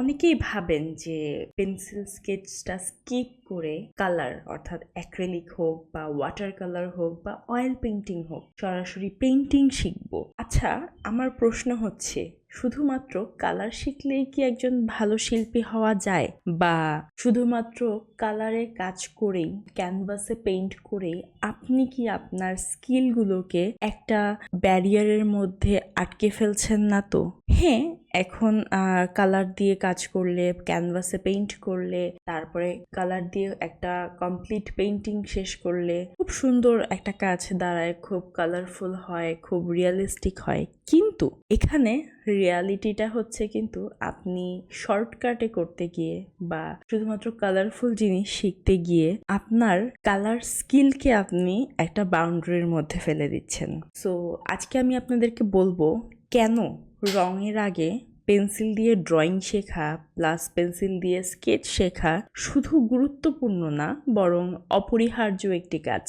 অনেকেই ভাবেন যে পেন্সিল স্কেচটা স্কিপ করে কালার, অর্থাৎ অ্যাক্রেলিক হোক বা ওয়াটার কালার হোক বা অয়েল পেন্টিং হোক, সরাসরি পেন্টিং শিখব। আচ্ছা আমার প্রশ্ন হচ্ছে, শুধুমাত্র কালার শিখলেই কি একজন ভালো শিল্পী হওয়া যায়? বা শুধুমাত্র কালারে কাজ করেই, ক্যানভাসে পেইন্ট করেই আপনি কি আপনার স্কিলগুলোকে একটা ব্যারিয়ারের মধ্যে আটকে ফেলছেন না তো? হ্যাঁ এখন কালার দিয়ে কাজ করলে ক্যানভাসে পেইন্ট করলে, তারপরে কালার দিয়ে একটা কমপ্লিট পেইন্টিং শেষ করলে, খুব সুন্দর একটা কাজ দাঁড়ায়, খুব কালারফুল হয়, খুব রিয়েলিস্টিক হয়। কিন্তু এখানে রিয়ালিটিটা হচ্ছে কিন্তু আপনি শর্টকাটে করতে গিয়ে বা শুধুমাত্র কালারফুল জিনিস শিখতে গিয়ে আপনার কালার স্কিলকে আপনি একটা বাউন্ডারির মধ্যে ফেলে দিচ্ছেন। সো আজকে আমি আপনাদেরকে বলব কেন রঙের আগে পেন্সিল দিয়ে ড্রয়িং শেখা প্লাস পেন্সিল দিয়ে স্কেচ শেখা শুধু গুরুত্বপূর্ণ না, বরং অপরিহার্য একটি কাজ?